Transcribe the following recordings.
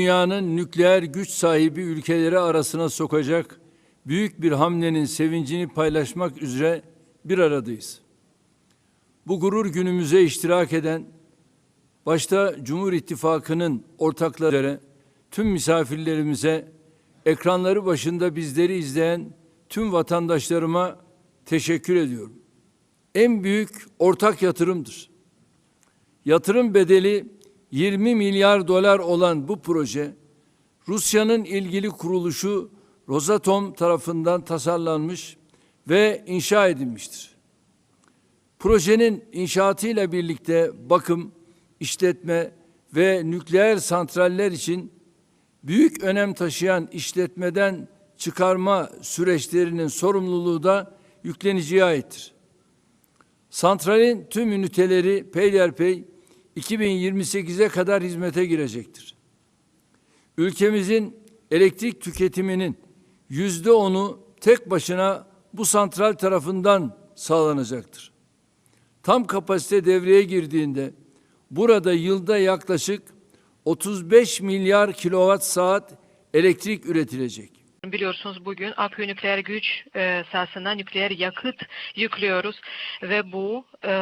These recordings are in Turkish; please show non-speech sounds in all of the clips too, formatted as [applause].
dünyanın nükleer güç sahibi ülkeleri arasına sokacak büyük bir hamlenin sevincini paylaşmak üzere bir aradayız. Bu gurur günümüze iştirak eden başta Cumhur İttifakı'nın ortakları tüm misafirlerimize ekranları başında bizleri izleyen tüm vatandaşlarıma teşekkür ediyorum. En büyük ortak yatırımdır. Yatırım bedeli 20 milyar dolar olan bu proje Rusya'nın ilgili kuruluşu Rosatom tarafından tasarlanmış ve inşa edilmiştir. Projenin inşaatıyla birlikte bakım, işletme ve nükleer santraller için büyük önem taşıyan işletmeden çıkarma süreçlerinin sorumluluğu da yükleniciye aittir. Santralin tüm üniteleri peyderpey 2028'e kadar hizmete girecektir. Ülkemizin elektrik tüketiminin yüzde onu tek başına bu santral tarafından sağlanacaktır. Tam kapasite devreye girdiğinde burada yılda yaklaşık 35 milyar kilowatt saat elektrik üretilecek. Biliyorsunuz bugün akü nükleer güç e, sahasına nükleer yakıt yüklüyoruz ve bu e,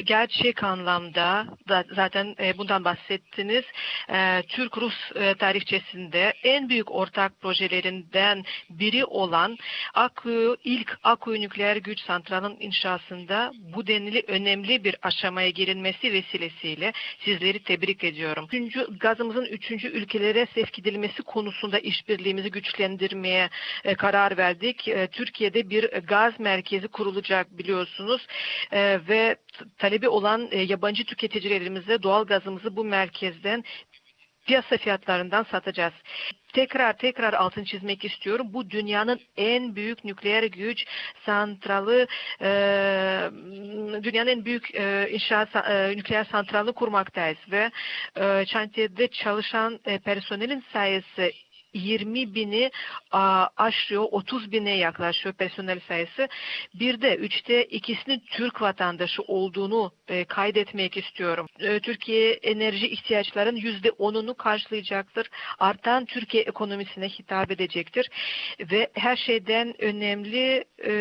gerçek anlamda da zaten e, bundan bahsettiniz. E, Türk-Rus e, tarihçesinde en büyük ortak projelerinden biri olan akü ilk akü nükleer güç santralının inşasında bu denli önemli bir aşamaya girilmesi vesilesiyle sizleri tebrik ediyorum. Üçüncü, gazımızın üçüncü ülkelere sevk edilmesi konusunda işbirliğimizi güçlendirmeye karar verdik. Türkiye'de bir gaz merkezi kurulacak biliyorsunuz ve talebi olan e, yabancı tüketicilerimize doğal gazımızı bu merkezden piyasa fiyatlarından satacağız. Tekrar tekrar altın çizmek istiyorum. Bu dünyanın en büyük nükleer güç santralı, e, dünyanın en büyük e, inşaat e, nükleer santralı kurmaktayız ve e, şantiyede çalışan e, personelin sayısı 20 bini aşıyor, 30 bine yaklaşıyor personel sayısı. Bir de üçte ikisinin Türk vatandaşı olduğunu e, kaydetmek istiyorum. E, Türkiye enerji ihtiyaçlarının yüzde onunu karşılayacaktır. Artan Türkiye ekonomisine hitap edecektir. Ve her şeyden önemli e,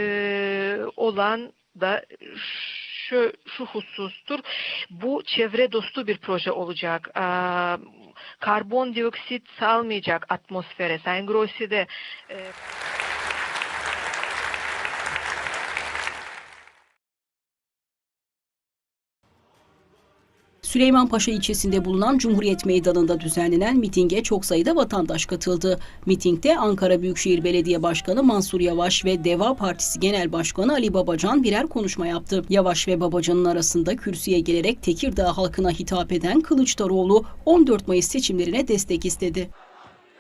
olan da şu, şu husustur. Bu çevre dostu bir proje olacak. Karbondioksit salmayacak atmosfere. Sayın Grossi de e, Süleymanpaşa ilçesinde bulunan Cumhuriyet Meydanı'nda düzenlenen mitinge çok sayıda vatandaş katıldı. Mitingde Ankara Büyükşehir Belediye Başkanı Mansur Yavaş ve Deva Partisi Genel Başkanı Ali Babacan birer konuşma yaptı. Yavaş ve Babacan'ın arasında kürsüye gelerek Tekirdağ halkına hitap eden Kılıçdaroğlu 14 Mayıs seçimlerine destek istedi.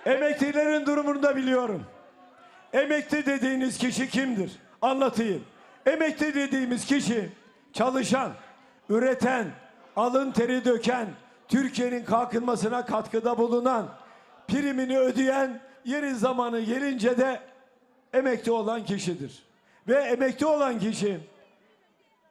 Emeklilerin durumunu da biliyorum. Emekli dediğiniz kişi kimdir? Anlatayım. Emekli dediğimiz kişi çalışan, üreten, alın teri döken, Türkiye'nin kalkınmasına katkıda bulunan, primini ödeyen, yeri zamanı gelince de emekli olan kişidir. Ve emekli olan kişi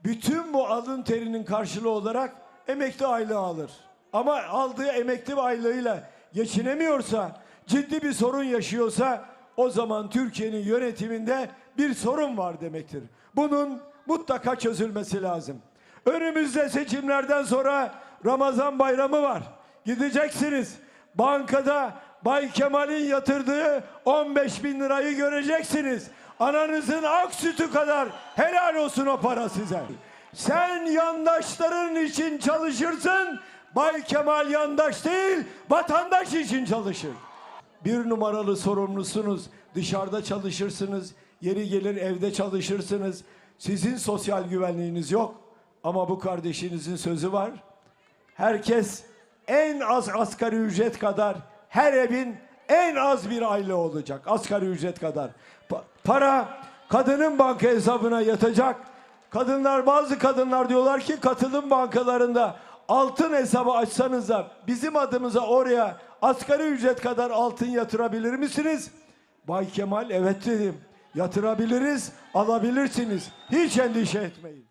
bütün bu alın terinin karşılığı olarak emekli aylığı alır. Ama aldığı emekli aylığıyla geçinemiyorsa, ciddi bir sorun yaşıyorsa o zaman Türkiye'nin yönetiminde bir sorun var demektir. Bunun mutlaka çözülmesi lazım. Önümüzde seçimlerden sonra Ramazan bayramı var. Gideceksiniz. Bankada Bay Kemal'in yatırdığı 15 bin lirayı göreceksiniz. Ananızın ak sütü kadar helal olsun o para size. Sen yandaşların için çalışırsın. Bay Kemal yandaş değil, vatandaş için çalışır. Bir numaralı sorumlusunuz. Dışarıda çalışırsınız. Yeri gelir evde çalışırsınız. Sizin sosyal güvenliğiniz yok. Ama bu kardeşinizin sözü var. Herkes en az asgari ücret kadar her evin en az bir aylığı olacak. Asgari ücret kadar. Pa- para kadının banka hesabına yatacak. Kadınlar bazı kadınlar diyorlar ki katılım bankalarında altın hesabı açsanız da bizim adımıza oraya asgari ücret kadar altın yatırabilir misiniz? Bay Kemal evet dedim. Yatırabiliriz, alabilirsiniz. Hiç endişe etmeyin.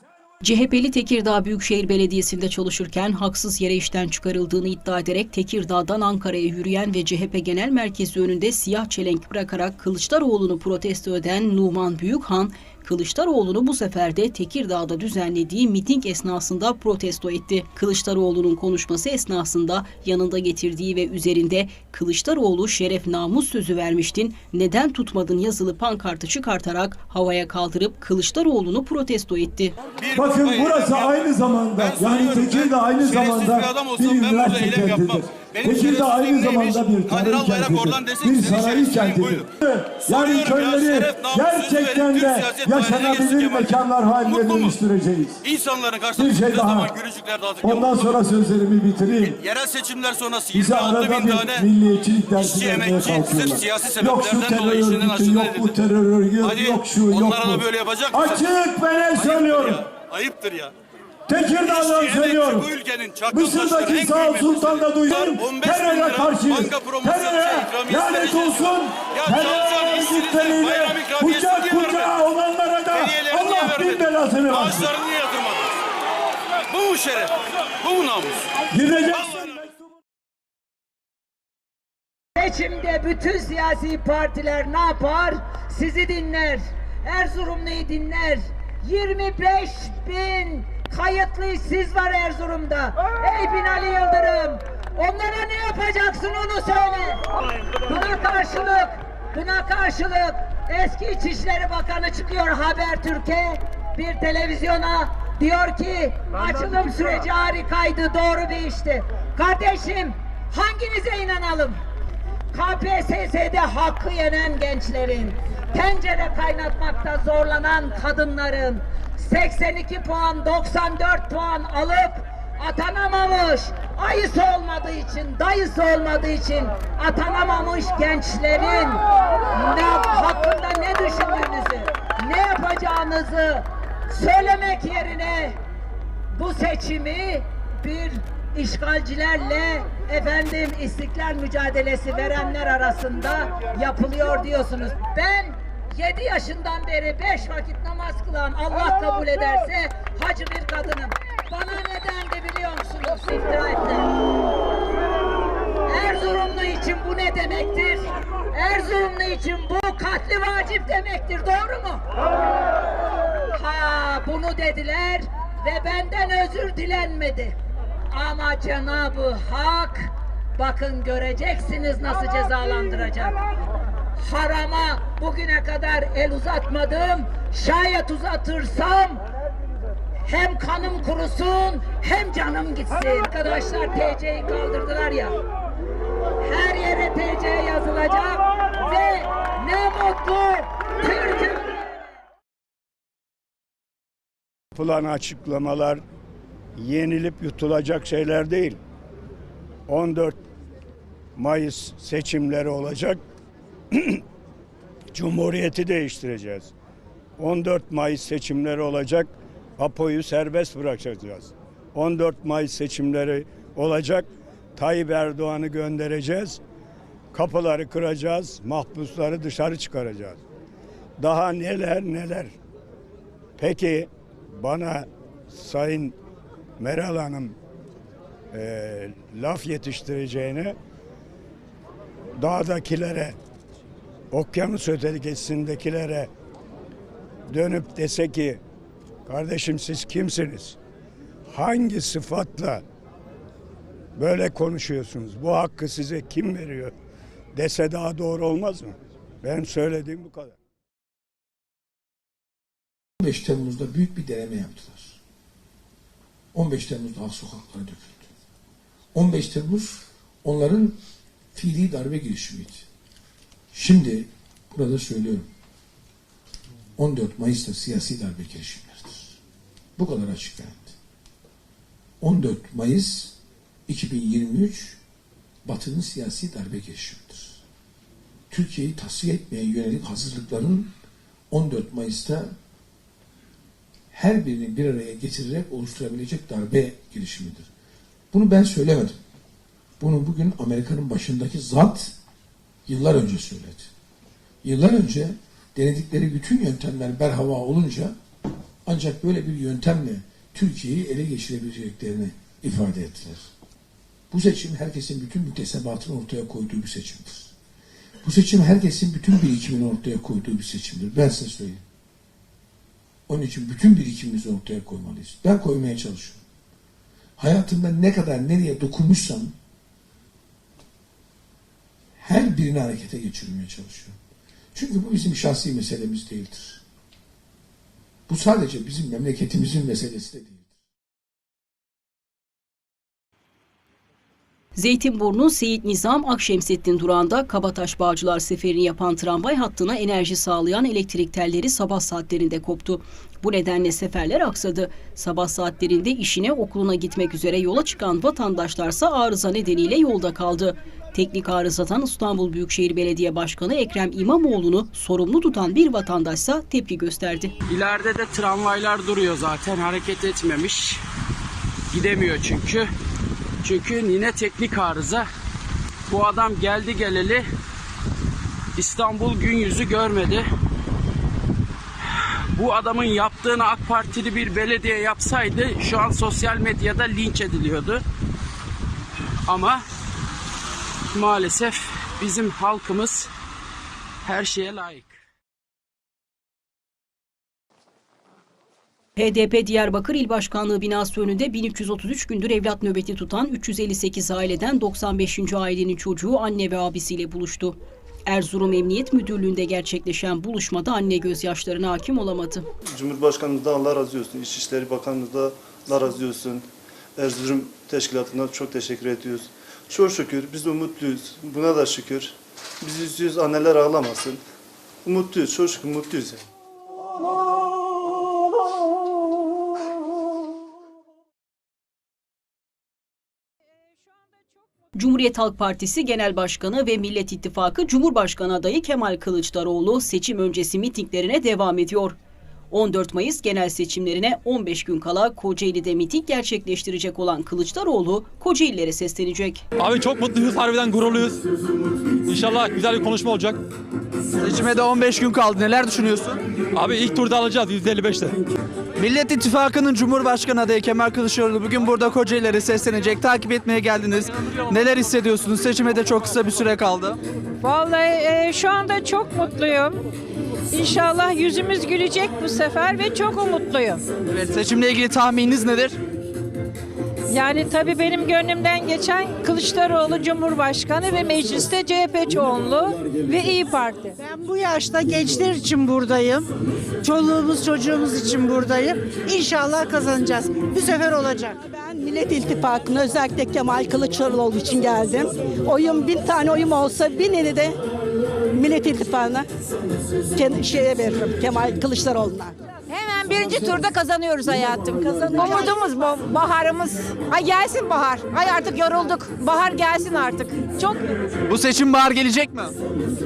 Sen o CHP'li Tekirdağ Büyükşehir Belediyesi'nde çalışırken haksız yere işten çıkarıldığını iddia ederek Tekirdağ'dan Ankara'ya yürüyen ve CHP Genel Merkezi önünde siyah çelenk bırakarak Kılıçdaroğlu'nu protesto eden Numan Büyükhan, Kılıçdaroğlu'nu bu sefer de Tekirdağ'da düzenlediği miting esnasında protesto etti. Kılıçdaroğlu'nun konuşması esnasında yanında getirdiği ve üzerinde Kılıçdaroğlu şeref namus sözü vermiştin, neden tutmadın yazılı pankartı çıkartarak havaya kaldırıp Kılıçdaroğlu'nu protesto etti. Bir Bakın burası aynı zamanda yani Tekirdağ aynı zamanda bir adam bir olsam ben burada üniversite eylem yapmam. kentidir. Benim Tekirdağ aynı zamanda bir tarım kentidir. Bir sanayi kentidir. Yani köyleri gerçekten de yaşanabilir mekanlar haline dönüştüreceğiz. İnsanların karşısına Bir şey daha. Ondan sonra sözlerimi bitireyim. Yerel seçimler sonrası Bize 26 arada bin tane milliyetçilik dersi vermeye kalkıyorlar. Yok şu terör örgütü, yok bu terör örgütü, yok şu, yok onlara bu. da böyle yapacak? Açık ben el Ayıptır söylüyorum. Ayıptır ya. Tekirdağ'dan söylüyorum. Mısır'daki en sağ kıymetli. sultanda duydum. 15 bin Teröre karşıyız. Teröre lanet olsun. Ya Terör çalışan işsizlere örgütleriyle kucak kucağa olanlara da Allah bin belasını versin. Bu mu şeref? Bu mu namus? Gideceksin. Seçimde bütün siyasi partiler ne yapar? Sizi dinler. Erzurumlu'yu dinler. 25 bin kayıtlı işsiz var Erzurum'da. Ey Binali Yıldırım! Onlara ne yapacaksın onu söyle. Buna karşılık, buna karşılık eski İçişleri Bakanı çıkıyor Habertürk'e bir televizyona diyor ki açılım süreci harikaydı, doğru bir işti. Kardeşim hanginize inanalım? KPSS'de hakkı yenen gençlerin, tencere kaynatmakta zorlanan kadınların, 82 puan, 94 puan alıp atanamamış, ayısı olmadığı için, dayısı olmadığı için atanamamış gençlerin ne, hakkında ne düşündüğünüzü, ne yapacağınızı söylemek yerine bu seçimi bir işgalcilerle efendim istiklal mücadelesi verenler arasında yapılıyor diyorsunuz. Ben 7 yaşından beri 5 vakit namaz kılan Allah kabul ederse hacı bir kadınım. Bana neden de biliyor musunuz iftira ettiler. Erzurumlu için bu ne demektir? Erzurumlu için bu katli vacip demektir. Doğru mu? Ha bunu dediler ve benden özür dilenmedi. Ama Cenab-ı Hak bakın göreceksiniz nasıl cezalandıracak. Harama bugüne kadar el uzatmadım. Şayet uzatırsam hem kanım kurusun hem canım gitsin. Arkadaşlar TC'yi kaldırdılar ya. Her yere TC yazılacak ve ne mutlu Türk'üm. Yapılan açıklamalar yenilip yutulacak şeyler değil. 14 Mayıs seçimleri olacak. [clears throat] Cumhuriyeti değiştireceğiz. 14 Mayıs seçimleri olacak. Apo'yu serbest bırakacağız. 14 Mayıs seçimleri olacak. Tayyip Erdoğan'ı göndereceğiz. Kapıları kıracağız. Mahpusları dışarı çıkaracağız. Daha neler neler. Peki bana Sayın Meral Hanım e, laf yetiştireceğine dağdakilere, okyanus ötesindekilere dönüp dese ki kardeşim siz kimsiniz? Hangi sıfatla böyle konuşuyorsunuz? Bu hakkı size kim veriyor? Dese daha doğru olmaz mı? Benim söylediğim bu kadar. 15 Temmuz'da büyük bir deneme yaptılar. 15 Temmuz'da halk sokaklara döküldü. 15 Temmuz onların fiili darbe girişimiydi. Şimdi burada söylüyorum. 14 Mayıs'ta siyasi darbe girişimleridir. Bu kadar açık net. 14 Mayıs 2023 Batı'nın siyasi darbe girişimidir. Türkiye'yi tasfiye etmeye yönelik hazırlıkların 14 Mayıs'ta her birini bir araya getirerek oluşturabilecek darbe girişimidir. Bunu ben söylemedim. Bunu bugün Amerika'nın başındaki zat yıllar önce söyledi. Yıllar önce denedikleri bütün yöntemler berhava olunca Ancak böyle bir yöntemle Türkiye'yi ele geçirebileceklerini ifade ettiler. Bu seçim herkesin bütün müktesebatını ortaya koyduğu bir seçimdir. Bu seçim herkesin bütün birikimini ortaya koyduğu bir seçimdir. Ben size söyleyeyim. Onun için bütün birikimimizi ortaya koymalıyız. Ben koymaya çalışıyorum. Hayatımda ne kadar nereye dokunmuşsam her birini harekete geçirmeye çalışıyorum. Çünkü bu bizim şahsi meselemiz değildir. Bu sadece bizim memleketimizin meselesi de değildir. Zeytinburnu Seyit Nizam Akşemseddin durağında Kabataş Bağcılar seferini yapan tramvay hattına enerji sağlayan elektrik telleri sabah saatlerinde koptu. Bu nedenle seferler aksadı. Sabah saatlerinde işine okuluna gitmek üzere yola çıkan vatandaşlarsa arıza nedeniyle yolda kaldı. Teknik arızadan İstanbul Büyükşehir Belediye Başkanı Ekrem İmamoğlu'nu sorumlu tutan bir vatandaşsa tepki gösterdi. İleride de tramvaylar duruyor zaten hareket etmemiş. Gidemiyor çünkü. Çünkü yine teknik arıza. Bu adam geldi geleli İstanbul gün yüzü görmedi. Bu adamın yaptığını AK Partili bir belediye yapsaydı şu an sosyal medyada linç ediliyordu. Ama maalesef bizim halkımız her şeye layık. HDP Diyarbakır İl Başkanlığı binası önünde 1333 gündür evlat nöbeti tutan 358 aileden 95. ailenin çocuğu anne ve abisiyle buluştu. Erzurum Emniyet Müdürlüğü'nde gerçekleşen buluşmada anne gözyaşlarına hakim olamadı. Cumhurbaşkanımızdan Allah razı olsun. İçişleri Bakanımızdan Allah razı olsun. Erzurum Teşkilatı'na çok teşekkür ediyoruz. Çok şükür biz umutluyuz. Buna da şükür. Biz üzüyoruz anneler ağlamasın. Umutluyuz. Çok şükür mutluyuz. yani. Cumhuriyet Halk Partisi Genel Başkanı ve Millet İttifakı Cumhurbaşkanı adayı Kemal Kılıçdaroğlu seçim öncesi mitinglerine devam ediyor. 14 Mayıs genel seçimlerine 15 gün kala Kocaeli'de miting gerçekleştirecek olan Kılıçdaroğlu Kocaeli'lere seslenecek. Abi çok mutluyuz, harbiden gururluyuz. İnşallah güzel bir konuşma olacak. Seçime de 15 gün kaldı. Neler düşünüyorsun? Abi ilk turda alacağız %55'te. Millet İttifakı'nın Cumhurbaşkanı adayı Kemal Kılıçdaroğlu bugün burada Kocaeli'lere seslenecek. Takip etmeye geldiniz. Neler hissediyorsunuz? Seçime de çok kısa bir süre kaldı. Vallahi e, şu anda çok mutluyum. İnşallah yüzümüz gülecek bu sefer ve çok umutluyum. Evet, seçimle ilgili tahmininiz nedir? Yani tabii benim gönlümden geçen Kılıçdaroğlu Cumhurbaşkanı ve mecliste CHP çoğunluğu ve İyi Parti. Ben bu yaşta gençler için buradayım. Çoluğumuz çocuğumuz için buradayım. İnşallah kazanacağız. Bu sefer olacak. Ben Millet İttifakı'na özellikle Kemal Kılıçdaroğlu için geldim. Oyum bin tane oyum olsa binini de Millet İttifakı'na şeye veririm. Kemal Kılıçdaroğlu'na. Birinci turda kazanıyoruz hayatım. Umudumuz bu, baharımız. Ay gelsin bahar. Ay artık yorulduk. Bahar gelsin artık. Çok Bu seçim bahar gelecek mi?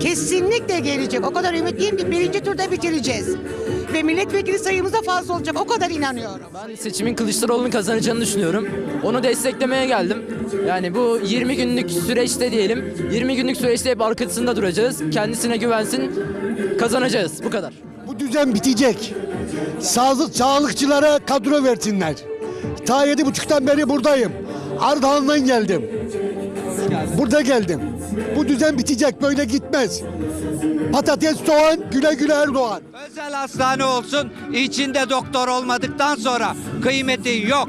Kesinlikle gelecek. O kadar ümitliyim ki birinci turda bitireceğiz. Ve milletvekili sayımız da fazla olacak. O kadar inanıyorum. Ben seçimin Kılıçdaroğlu'nun kazanacağını düşünüyorum. Onu desteklemeye geldim. Yani bu 20 günlük süreçte diyelim. 20 günlük süreçte hep arkasında duracağız. Kendisine güvensin. Kazanacağız. Bu kadar. Bu düzen bitecek. Sağlık sağlıkçılara kadro versinler. Ta yedi buçuktan beri buradayım. Ardahan'dan geldim. Burada geldim. Bu düzen bitecek böyle gitmez. Patates soğan güle güle Erdoğan. Özel hastane olsun. içinde doktor olmadıktan sonra kıymeti yok.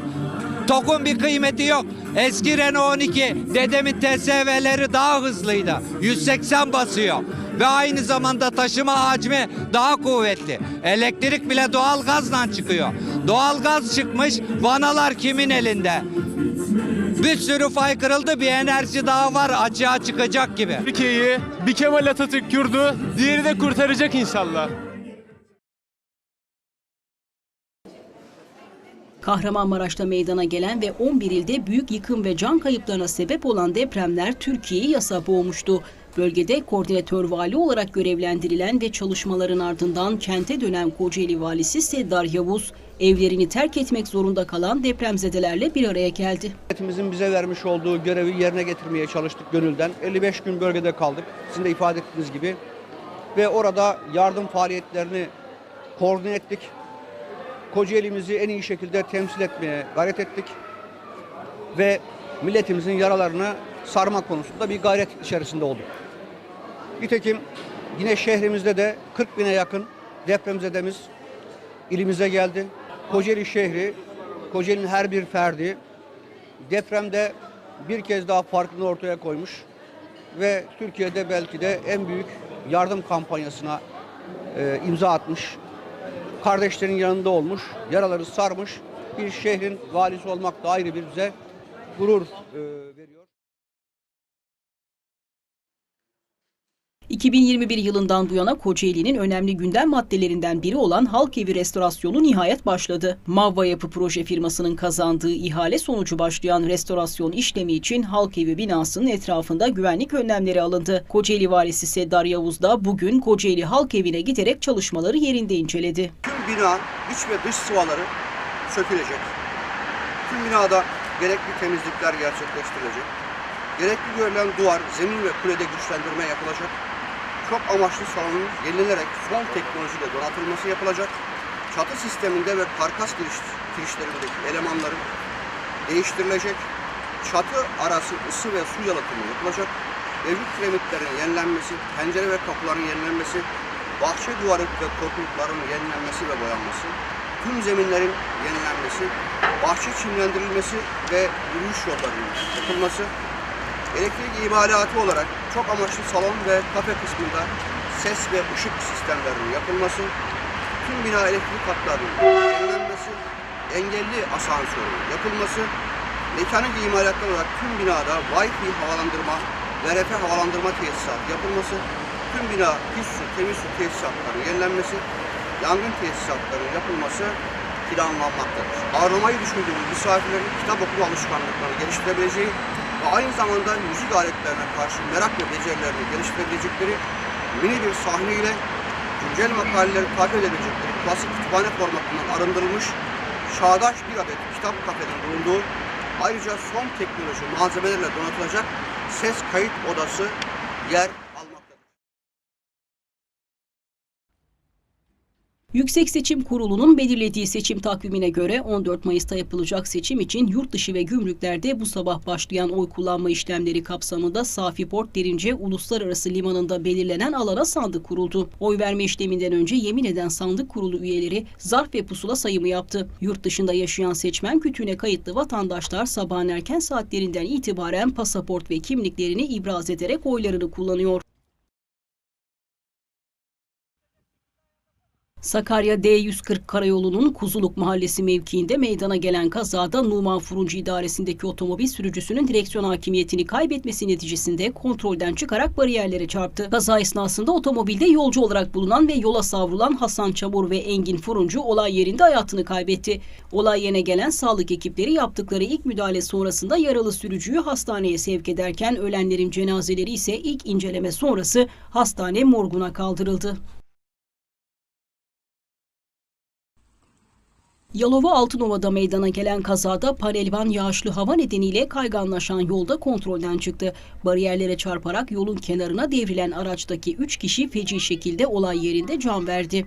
TOK'un bir kıymeti yok. Eski Renault 12 dedemin TSV'leri daha hızlıydı. 180 basıyor. Ve aynı zamanda taşıma hacmi daha kuvvetli. Elektrik bile doğal gazla çıkıyor. Doğal gaz çıkmış, vanalar kimin elinde? Bir sürü fay kırıldı, bir enerji daha var açığa çıkacak gibi. Türkiye'yi bir Kemal Atatürk yurdu, diğeri de kurtaracak inşallah. Kahramanmaraş'ta meydana gelen ve 11 ilde büyük yıkım ve can kayıplarına sebep olan depremler Türkiye'yi yasa boğmuştu. Bölgede koordinatör vali olarak görevlendirilen ve çalışmaların ardından kente dönen Kocaeli valisi Seddar Yavuz, evlerini terk etmek zorunda kalan depremzedelerle bir araya geldi. Devletimizin bize vermiş olduğu görevi yerine getirmeye çalıştık gönülden. 55 gün bölgede kaldık. Sizin de ifade ettiğiniz gibi. Ve orada yardım faaliyetlerini koordine ettik. Kocaeli'mizi en iyi şekilde temsil etmeye gayret ettik. Ve milletimizin yaralarını sarma konusunda bir gayret içerisinde olduk. Nitekim yine şehrimizde de 40 bine yakın depremzedemiz ilimize geldi. Kocaeli şehri, Kocaeli'nin her bir ferdi depremde bir kez daha farkını ortaya koymuş ve Türkiye'de belki de en büyük yardım kampanyasına e, imza atmış. Kardeşlerin yanında olmuş, yaraları sarmış. Bir şehrin valisi olmak da ayrı bir bize gurur e, veriyor. 2021 yılından bu yana Kocaeli'nin önemli gündem maddelerinden biri olan Halk Evi restorasyonu nihayet başladı. Mavva Yapı Proje firmasının kazandığı ihale sonucu başlayan restorasyon işlemi için Halk Evi binasının etrafında güvenlik önlemleri alındı. Kocaeli Valisi Seddar Yavuz da bugün Kocaeli Halk Evi'ne giderek çalışmaları yerinde inceledi. Tüm bina iç ve dış sıvaları sökülecek. Tüm binada gerekli temizlikler gerçekleştirilecek. Gerekli görülen duvar, zemin ve kulede güçlendirme yapılacak. Çok amaçlı salonun yenilenerek son teknolojiyle donatılması yapılacak. Çatı sisteminde ve karkas giriş, girişlerindeki elemanların değiştirilecek. Çatı arası ısı ve su yalıtımı yapılacak. Mevcut kiremitlerin yenilenmesi, pencere ve kapıların yenilenmesi, bahçe duvarı ve korkulukların yenilenmesi ve boyanması, tüm zeminlerin yenilenmesi, bahçe çimlendirilmesi ve yürüyüş yollarının yapılması, elektrik imalatı olarak çok amaçlı salon ve kafe kısmında ses ve ışık sistemlerinin yapılması, tüm bina elektrik hatlarının yenilenmesi, engelli asansörün yapılması, mekanik imalatlar olarak tüm binada Wi-Fi havalandırma, VRF havalandırma tesisatı yapılması, tüm bina pis su, temiz su tesisatlarının yenilenmesi, yangın tesisatlarının yapılması planlanmaktadır. Ağırlamayı düşündüğümüz misafirlerin kitap okuma alışkanlıklarını geliştirebileceği ve aynı zamanda müzik aletlerine karşı merak ve becerilerini geliştirebilecekleri mini bir sahneyle güncel makaleleri takip edebilecekleri klasik kütüphane formatından arındırılmış çağdaş bir adet kitap kafenin bulunduğu ayrıca son teknoloji malzemelerle donatılacak ses kayıt odası yer Yüksek Seçim Kurulu'nun belirlediği seçim takvimine göre 14 Mayıs'ta yapılacak seçim için yurt dışı ve gümrüklerde bu sabah başlayan oy kullanma işlemleri kapsamında Safi Port Derince Uluslararası Limanı'nda belirlenen alana sandık kuruldu. Oy verme işleminden önce yemin eden sandık kurulu üyeleri zarf ve pusula sayımı yaptı. Yurt dışında yaşayan seçmen kütüğüne kayıtlı vatandaşlar sabahın erken saatlerinden itibaren pasaport ve kimliklerini ibraz ederek oylarını kullanıyor. Sakarya D140 Karayolu'nun Kuzuluk Mahallesi mevkiinde meydana gelen kazada Numan Furuncu idaresindeki otomobil sürücüsünün direksiyon hakimiyetini kaybetmesi neticesinde kontrolden çıkarak bariyerlere çarptı. Kaza esnasında otomobilde yolcu olarak bulunan ve yola savrulan Hasan Çamur ve Engin Furuncu olay yerinde hayatını kaybetti. Olay yerine gelen sağlık ekipleri yaptıkları ilk müdahale sonrasında yaralı sürücüyü hastaneye sevk ederken ölenlerin cenazeleri ise ilk inceleme sonrası hastane morguna kaldırıldı. Yalova Altınova'da meydana gelen kazada panelvan yağışlı hava nedeniyle kayganlaşan yolda kontrolden çıktı. Bariyerlere çarparak yolun kenarına devrilen araçtaki 3 kişi feci şekilde olay yerinde can verdi.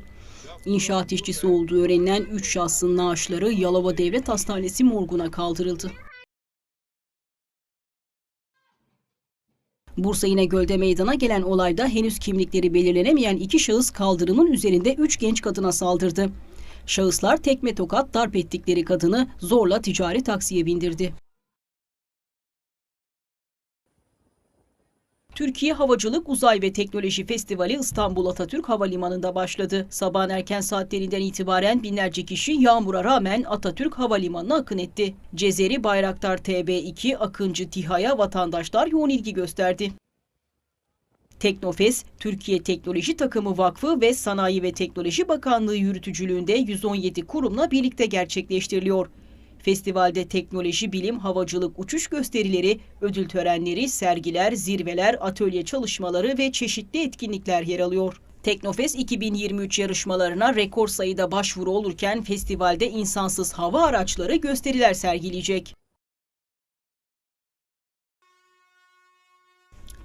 İnşaat işçisi olduğu öğrenilen 3 şahsın naaşları Yalova Devlet Hastanesi morguna kaldırıldı. Bursa İnegöl'de meydana gelen olayda henüz kimlikleri belirlenemeyen iki şahıs kaldırımın üzerinde 3 genç kadına saldırdı. Şahıslar tekme tokat darp ettikleri kadını zorla ticari taksiye bindirdi. Türkiye Havacılık Uzay ve Teknoloji Festivali İstanbul Atatürk Havalimanı'nda başladı. Sabahın erken saatlerinden itibaren binlerce kişi yağmura rağmen Atatürk Havalimanı'na akın etti. Cezeri Bayraktar TB2 Akıncı TİHA'ya vatandaşlar yoğun ilgi gösterdi. Teknofest, Türkiye Teknoloji Takımı Vakfı ve Sanayi ve Teknoloji Bakanlığı yürütücülüğünde 117 kurumla birlikte gerçekleştiriliyor. Festivalde teknoloji, bilim, havacılık, uçuş gösterileri, ödül törenleri, sergiler, zirveler, atölye çalışmaları ve çeşitli etkinlikler yer alıyor. Teknofest 2023 yarışmalarına rekor sayıda başvuru olurken festivalde insansız hava araçları gösteriler sergileyecek.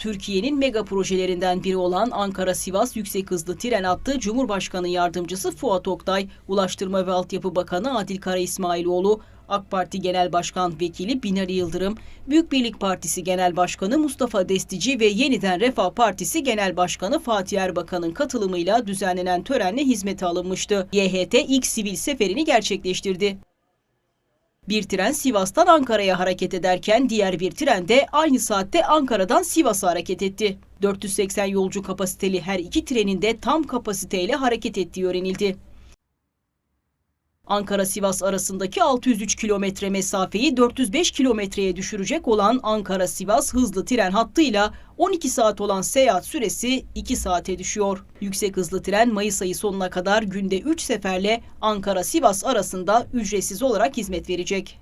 Türkiye'nin mega projelerinden biri olan Ankara-Sivas yüksek hızlı tren hattı Cumhurbaşkanı Yardımcısı Fuat Oktay, Ulaştırma ve Altyapı Bakanı Adil Kara İsmailoğlu, AK Parti Genel Başkan Vekili Binali Yıldırım, Büyük Birlik Partisi Genel Başkanı Mustafa Destici ve Yeniden Refah Partisi Genel Başkanı Fatih Erbakan'ın katılımıyla düzenlenen törenle hizmete alınmıştı. YHT ilk sivil seferini gerçekleştirdi. Bir tren Sivas'tan Ankara'ya hareket ederken diğer bir tren de aynı saatte Ankara'dan Sivas'a hareket etti. 480 yolcu kapasiteli her iki trenin de tam kapasiteyle hareket ettiği öğrenildi. Ankara-Sivas arasındaki 603 kilometre mesafeyi 405 kilometreye düşürecek olan Ankara-Sivas hızlı tren hattıyla 12 saat olan seyahat süresi 2 saate düşüyor. Yüksek hızlı tren Mayıs ayı sonuna kadar günde 3 seferle Ankara-Sivas arasında ücretsiz olarak hizmet verecek.